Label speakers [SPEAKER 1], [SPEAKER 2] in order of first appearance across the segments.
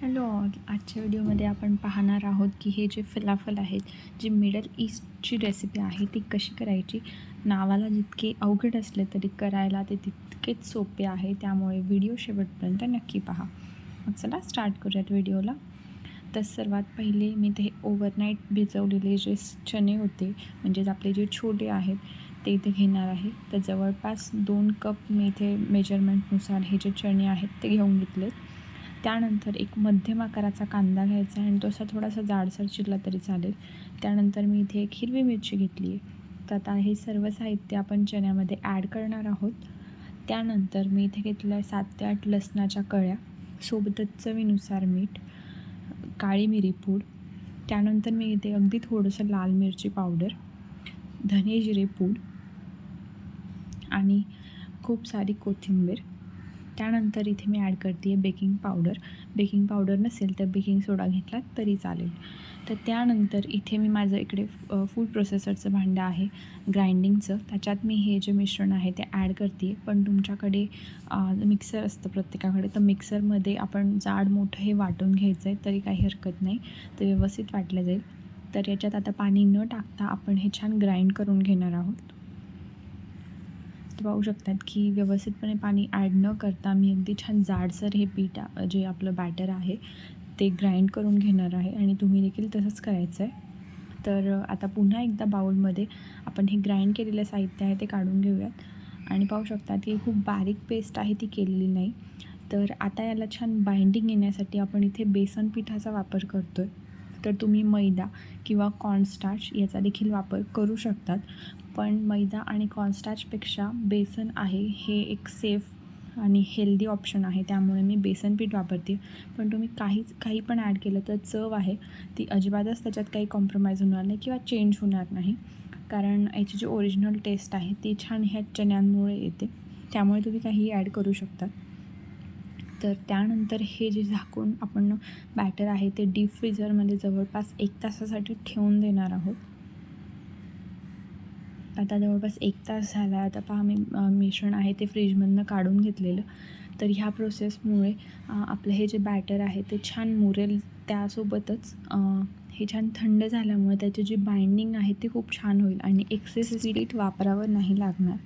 [SPEAKER 1] Hello all आजच्या व्हिडिओमध्ये आपण पाहणार आहोत की हे जे फलाफल आहेत जी मिडल ईस्टची रेसिपी आहे ती कशी करायची? नावाला जितके अवघड असले तरी करायला ते तितकेच सोपे आहे. त्यामुळे व्हिडिओ शेवटपर्यंत नक्की पहा. मग चला स्टार्ट करूयात व्हिडिओला. तर सर्वात पहिले मी ते ओव्हरनाईट भिजवलेले जे चणे होते म्हणजेच आपले जे छोटे आहेत ते इथे घेणार आहे. तर जवळपास दोन कप मी इथे मेजरमेंटनुसार हे जे चणे आहेत ते घेऊन घेतलेत. त्यानंतर एक मध्यम आकाराचा कांदा घ्यायचा आणि तो असा थोडासा जाडसर चिरला तरी चालेल. त्यानंतर मी इथे एक हिरवी मिरची घेतली आहे. तर आता हे सर्व साहित्य आपण चण्यामध्ये ॲड करणार आहोत. त्यानंतर मी इथे घेतलं आहे सात ते आठ लसणाच्या कळ्या सोबतच चवीनुसार मीठ काळी मिरी पूड. त्यानंतर मी इथे अगदी थोडंसं लाल मिरची पावडर धने जिरे पूड आणि खूप सारी कोथिंबीर. त्यानंतर इथे मी ॲड करते आहे बेकिंग पावडर बेकिंग पावडर नसेल तर बेकिंग सोडा घेतला तरी चालेल. तर त्यानंतर इथे मी माझं इकडे फूड प्रोसेसरचं भांडं आहे ग्राइंडिंगचं त्याच्यात मी हे जे मिश्रण आहे ते ॲड करते. पण तुमच्याकडे मिक्सर असतं प्रत्येकाकडे. तर मिक्सरमध्ये आपण जाड मोठं हे वाटून घ्यायचं आहे तरी काही हरकत नाही. ते व्यवस्थित वाटलं जाईल. तर याच्यात आता पाणी न टाकता आपण हे छान ग्राइंड करून घेणार आहोत. पाहू शकतात की व्यवस्थितपणे पाणी ॲड न करता मी अगदी छान जाडसर हे पीठ जे आपलं बॅटर आहे ते ग्राइंड करून घेणार आहे आणि तुम्ही देखील तसंच करायचं आहे. तर आता पुन्हा एकदा बाउलमध्ये आपण हे ग्राइंड केलेलं साहित्य आहे ते काढून घेऊयात. आणि पाहू शकतात की खूप बारीक पेस्ट आहे ती केलेली नाही. तर आता याला छान बाइंडिंग येण्यासाठी आपण इथे बेसन पिठाचा वापर करतो आहे तर तुम्ही मैदा किंवा कॉर्नस्टार्च याचा देखील वापर करू शकतात. पण मैदा आणि कॉर्नस्टार्चपेक्षा बेसन आहे हे एक सेफ आणि हेल्दी ऑप्शन आहे. त्यामुळे मी बेसन पीठ वापरते. पण तुम्ही काहीच काही पण ॲड केलं तर चव आहे. ती अजिबातच त्याच्यात काही कॉम्प्रोमाइज होणार नाही किंवा चेंज होणार नाही. कारण याची जी ओरिजिनल टेस्ट आहे ती छान ह्या चण्यांमुळे येते. त्यामुळे तुम्ही काहीही ॲड करू शकतात तर त्यानंतर हे जे झाकून आपण बॅटर आहे ते डीप फ्रीझरमध्ये म्हणजे जवळपास एक तासासाठी ठेवून देणार आहोत. आता जवळपास एक तास झाला आता पहा मी मिश्रण आहे ते फ्रीजमधनं काढून घेतलेलं. तर ह्या प्रोसेसमुळे आपलं हे जे बॅटर आहे ते छान मुरेल त्यासोबतच हे छान थंड झाल्यामुळे त्याची जी बाइंडिंग आहे ती खूप छान होईल आणि एक्सेस स्वीट वापरावं नाही लागणार.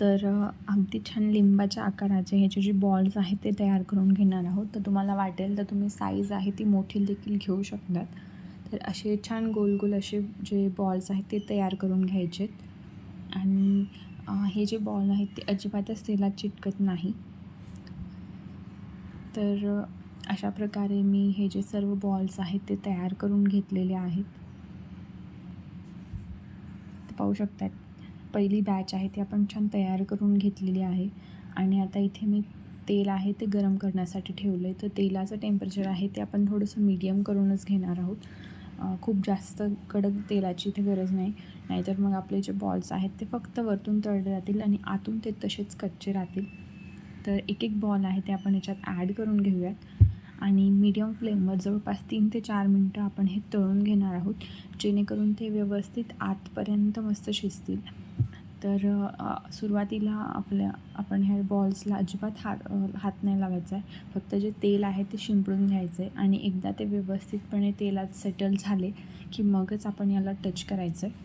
[SPEAKER 1] तर अगदी छान लिंबाच्या आकाराचे ह्याचे जे बॉल्स आहेत ते तयार करून घेणार आहोत. तर तुम्हाला वाटेल तर तुम्ही साईज आहे ती मोठी देखील घेऊ शकतात. तर असे छान गोल गोल असे जे बॉल्स आहेत ते तयार करून घ्यायचे आणि हे जे बॉल आहेत ते अजिबातच तेलात चिटकत नाही. तर अशा प्रकारे मी हे जे सर्व बॉल्स आहेत ते तयार करून घेतलेले आहेत. पाहू शकतात पहिली बॅच आहे ती आपण छान तयार करून घेतलेली आहे. आणि आता इथे मी तेल आहे ते गरम करण्यासाठी ठेवलं आहे तर तेलाचं टेम्परेचर आहे ते आपण थोडंसं मीडियम करूनच घेणार आहोत. खूप जास्त कडक तेलाची इथे गरज नाही. नाहीतर मग आपले जे बॉल्स आहेत ते फक्त वरतून तळले जातील आणि आतून ते तसेच कच्चे राहतील. तर एक एक बॉल आहे ते आपण याच्यात ॲड करून घेऊयात. आणि मीडियम फ्लेमवर जवळपास तीन ते चार मिनटं आपण हे तळून घेणार आहोत. जेणेकरून ते व्यवस्थित आतपर्यंत मस्त शिजतील. तर सुरुवातीला आपल्या आपण ह्या बॉल्सला अजिबात हात हात नाही लावायचा आहे. फक्त जे तेल आहे ते शिंपडून घ्यायचं आहे आणि एकदा ते व्यवस्थितपणे तेलात सेटल झाले की मगच आपण याला टच करायचं आहे.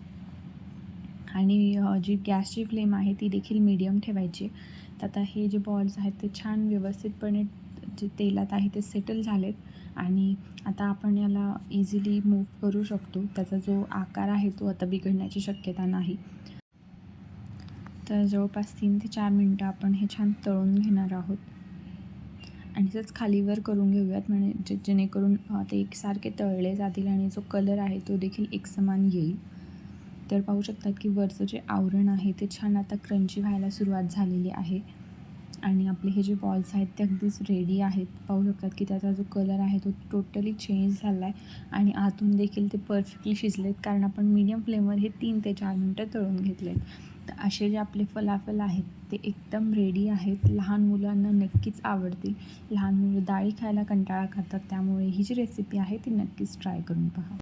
[SPEAKER 1] आणि जी गॅसची फ्लेम आहे ती देखील मीडियम ठेवायची तर आता हे जे बॉल्स आहेत ते छान व्यवस्थितपणे जे तेलात आहे ते सेटल झालेत आणि आता आपण याला इझिली मूव्ह करू शकतो. त्याचा जो आकार आहे तो आता बिघडण्याची शक्यता नाही. तर जवळपास तीन ते चार मिनटं आपण हे छान तळून घेणार आहोत. आणि तसंच खालीवर करून घेऊयात म्हणजे जे जेणेकरून ते एकसारखे तळले जातील आणि जो कलर आहे तो देखील एकसमान येईल. तर पाहू शकतात की वरचं जे आवरण आहे ते छान आता क्रंची व्हायला सुरुवात झालेली आहे. आणि आपले हे जे बॉल्स आहेत ते अगदीच रेडी आहेत. पाहू शकतात की त्याचा जो कलर आहे तो टोटली चेंज झाला आहे आणि आतून देखील ते परफेक्टली शिजलेत. कारण आपण मीडियम फ्लेमवर हे तीन ते चार मिनटं तळून घेतले तर असे जे आपले फलाफल आहेत ते एकदम रेडी आहेत. लहान मुलांना नक्कीच आवडतील. लहान मुलं डाळी खायला कंटाळा करतात त्यामुळे ही जी रेसिपी आहे ती नक्कीच ट्राय करून पहा.